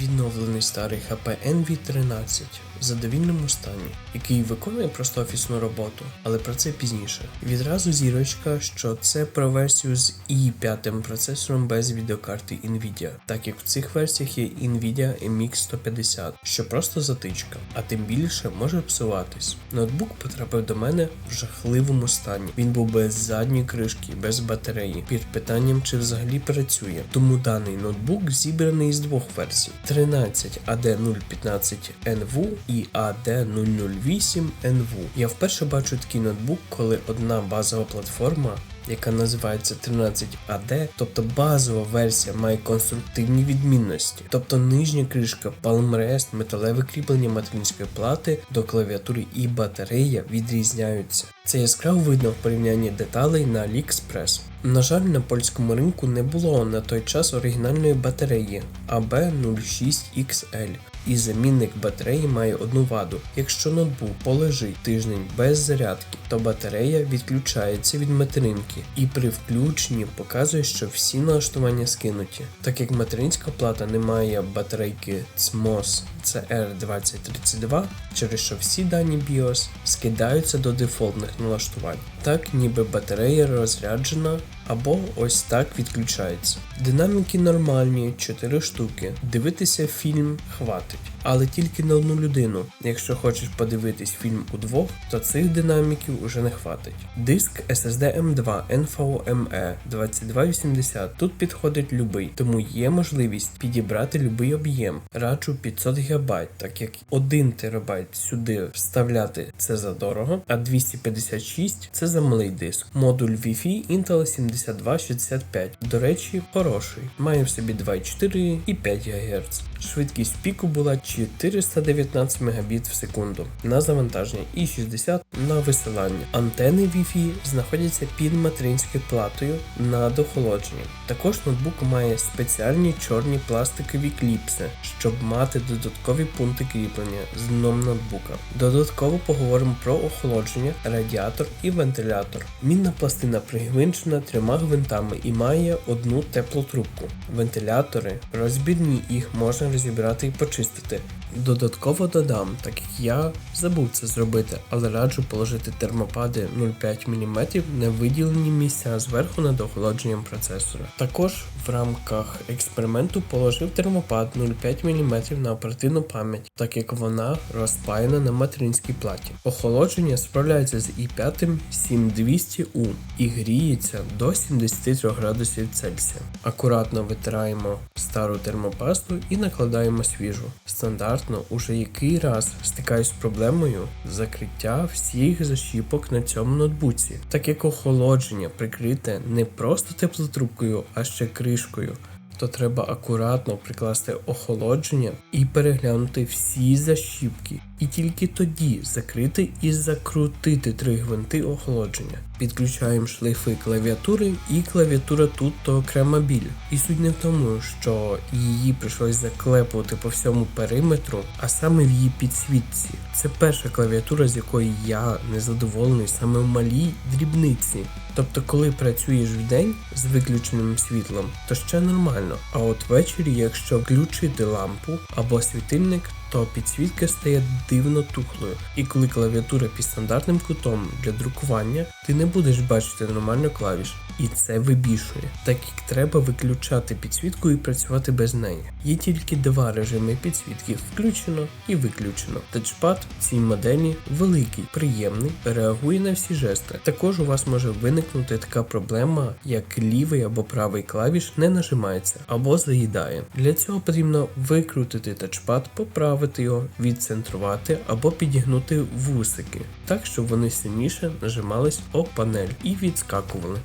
відновлений старий HP NV13 в задовільному стані, який виконує просто офісну роботу, але про це пізніше. Відразу зірочка, що це про версію з i5 процесором без відеокарти Nvidia, так як в цих версіях є Nvidia MX 150, що просто затичка, а тим більше може псуватись. Ноутбук потрапив до мене в жахливому стані. Він був без задньої кришки, без батареї, під питанням, чи взагалі працює. Тому даний ноутбук зібраний з двох версій: 13 AD015 NV і AD008 NV. Я вперше бачу такий ноутбук, коли одна базова платформа. Яка називається 13AD, тобто базова версія має конструктивні відмінності, тобто нижня кришка, palmrest, металеве кріплення материнської плати до клавіатури і батарея відрізняються. Це яскраво видно в порівнянні деталей на AliExpress. На жаль, на польському ринку не було на той час оригінальної батареї AB06XL. І замінник батареї має одну ваду. Якщо ноутбук полежить тиждень без зарядки, то батарея відключається від материнки і при включенні показує, що всі налаштування скинуті. Так як материнська плата не має батарейки CMOS CR2032, через що всі дані BIOS скидаються до дефолтних налаштувань. Так ніби батарея розряджена або ось так відключається. Динаміки нормальні, 4 штуки. Дивитися фільм хватить, але тільки на одну людину. Якщо хочеш подивитись фільм удвох, то цих динаміків уже не хватить. Диск SSD M2 NVMe 2280 тут підходить любий, тому є можливість підібрати любий об'єм. Раджу 500 ГБ, так як 1 ТБ сюди вставляти це задорого, а 256 це за диск. Модуль Wi-Fi Intel 7265. До речі, хороший. Має в собі 2,4 і 5 ГГц. Швидкість піку була 419 Мбіт в секунду на завантаження і 60 на висилання. Антени Wi-Fi знаходяться під материнською платою на дохолодженні. Також ноутбук має спеціальні чорні пластикові кліпси, щоб мати додаткові пункти кріплення з дном ноутбука. Додатково поговоримо про охолодження, радіатор і вентилятор. Мінна пластина пригвинчена трьома гвинтами і має одну теплу трубку. Вентилятори розбірні, їх можна розібрати і почистити. Додатково додам, так як я забув це зробити, але раджу положити термопади 0,5 мм на виділені місця зверху над охолодженням процесора. Також в рамках експерименту положив термопад 0,5 мм на оперативну пам'ять, так як вона розпаяна на материнській платі. Охолодження справляється з i5 7200U і гріється до 73 градусів Цельсія. Акуратно витираємо стару термопасту і накладаємо свіжу. Стандартно уже який раз стикаюсь з проблемою закриття всіх защіпок на цьому ноутбуці, так як охолодження прикрите не просто теплотрубкою, а ще кришкою. То треба акуратно прикласти охолодження і переглянути всі защіпки, і тільки тоді закрити і закрутити три гвинти охолодження. Підключаємо шлейфи клавіатури, і клавіатура тут то окрема біль. І суть не в тому, що її прийшлось заклепувати по всьому периметру, а саме в її підсвітці. Це перша клавіатура, з якої я незадоволений саме в малій дрібниці. Тобто, коли працюєш в день з виключеним світлом, то ще нормально. А от ввечері, якщо включити лампу або світильник, то підсвітка стає дивно тухлою. І коли клавіатура під стандартним кутом для друкування, ти не будеш бачити нормально клавіш. І це вибішує, так як треба виключати підсвітку і працювати без неї. Є тільки два режими підсвітки включено і виключено. Тачпад в цій моделі великий, приємний, реагує на всі жести. Також у вас може виникнути така проблема, як лівий або правий клавіш не нажимається або заїдає. Для цього потрібно викрутити тачпад, поправити його, відцентрувати або підігнути вусики, так щоб вони сильніше нажимались об панель і відскакували.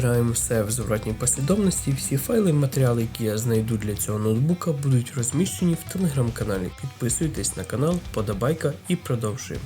Збираємо все в зворотній послідовності. Всі файли і матеріали, які я знайду для цього ноутбука, будуть розміщені в телеграм-каналі. Підписуйтесь на канал, подобайка і продовжуємо.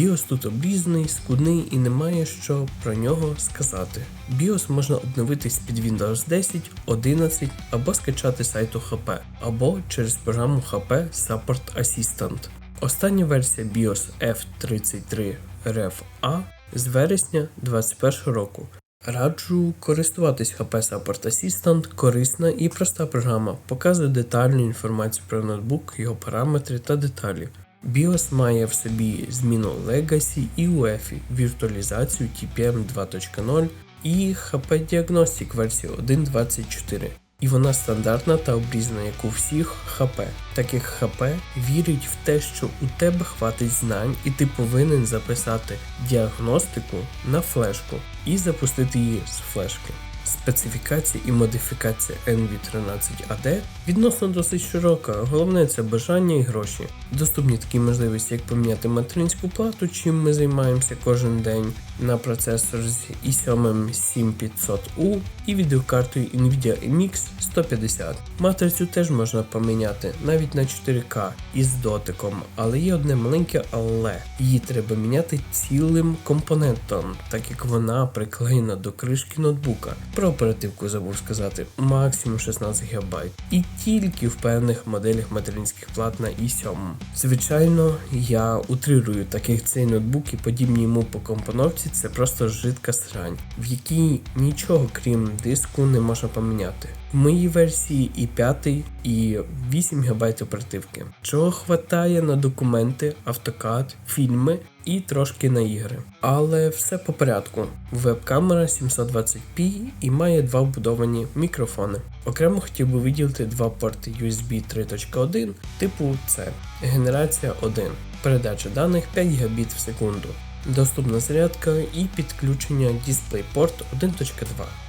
BIOS тут обрізаний, скудний і немає що про нього сказати. BIOS можна обновити з-під Windows 10, 11 або скачати сайту HP, або через програму HP Support Assistant. Остання версія BIOS F33 REV-A з вересня 2021 року. Раджу користуватись HP Support Assistant, корисна і проста програма, показує детальну інформацію про ноутбук, його параметри та деталі. BIOS має в собі зміну Legacy і UEFI, віртуалізацію TPM 2.0 і HP Diagnostic версію 1.24. І вона стандартна та обрізана, як у всіх HP. Так як HP вірить в те, що у тебе хватить знань, і ти повинен записати діагностику на флешку і запустити її з флешки. Специфікація і модифікація NV13AD відносно досить широка, головне це бажання і гроші. Доступні такі можливості, як поміняти материнську плату, чим ми займаємося кожен день на процесор з i7 7500U і відеокартою Nvidia MX 150. Матрицю теж можна поміняти навіть на 4К із дотиком, але є одне маленьке але її треба міняти цілим компонентом, так як вона приклеєна до кришки ноутбука. Про оперативку забув сказати, максимум 16 ГБ. І тільки в певних моделях материнських плат на i7. Звичайно, я утрирую, так як цей ноутбук і подібні йому по компоновці це просто жидка срань, в якій нічого крім диску не можна поміняти. В моїй версії і 5, і 8 ГБ оперативки, чого хватає на документи, автокад, фільми і трошки на ігри. Але все по порядку. Веб-камера 720p і має два вбудовані мікрофони. Окремо хотів би виділити два порти USB 3.1 типу C, генерація 1, передача даних 5 Гбіт в секунду. Доступна зарядка і підключення DisplayPort 1.2.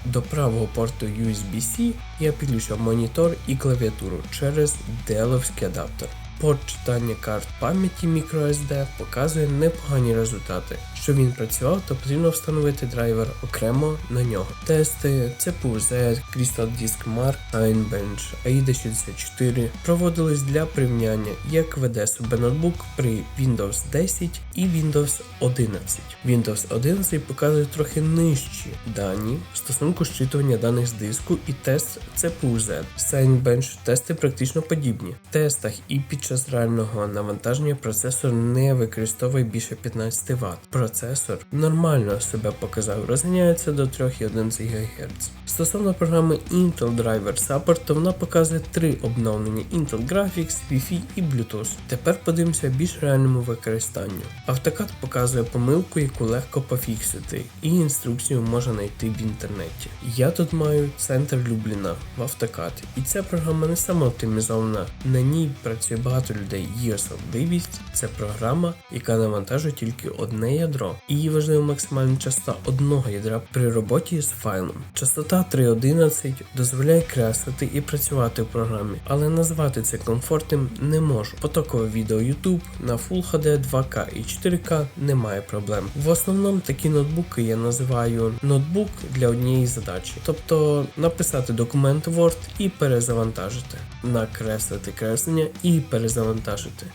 До правого порту USB-C я підключив монітор і клавіатуру через Dell-овський адаптер. Порт читання карт пам'яті microSD показує непогані результати. Щоб він працював, то потрібно встановити драйвер окремо на нього. Тести CPU-Z, Crystal Disk Mark, Ironbench, AIDA64 проводились для порівняння, як веде себе ноутбук при Windows 10 і Windows 11. Windows 11 показує трохи нижчі дані в стосунку щитування даних з диску і тест CPU-Z. Cinebench тести практично подібні. В тестах і під час реального навантаження процесор не використовує більше 15 Вт. Процесор нормально себе показав, розганяється до 3,11 ГГц. Стосовно програми Intel Driver Support, то вона показує три обновлення Intel Graphics, Wi-Fi і Bluetooth. Тепер подивимося більш реальному використанню. Автокад показує помилку, яку легко пофіксити, і інструкцію можна знайти в інтернеті. Я тут маю центр Любліна в автокад, і ця програма не сама оптимізована. На ній працює багато людей. Years of Davis – це програма, яка навантажує тільки одне ядро, і її важлива максимальна частота одного ядра при роботі з файлом. Частота 3.11 дозволяє креслити і працювати в програмі, але назвати це комфортним не можу. Потокове відео YouTube на Full HD 2К і 4К немає проблем. В основному такі ноутбуки я називаю ноутбук для однієї задачі, тобто написати документ Word і перезавантажити, накреслити креслення і перезавантажити.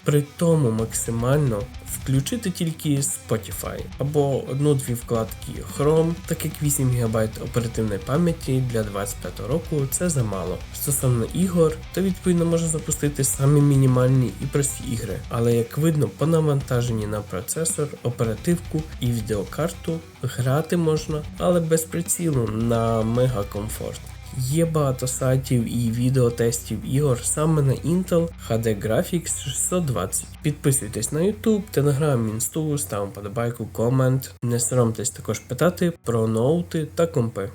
При тому максимально включити тільки Spotify або одну-дві вкладки Chrome, так як 8 ГБ оперативної пам'яті для 25 року це замало. Стосовно ігор, то відповідно можна запустити самі мінімальні і прості ігри, але як видно, по навантаженні на процесор, оперативку і відеокарту грати можна, але без прицілу на мегакомфорт. Є багато сайтів і відеотестів ігор саме на Intel HD Graphics 620. Підписуйтесь на YouTube, Telegram, Мінсту, ставимо подобайку, комент. Не соромтесь також питати про ноути та компи.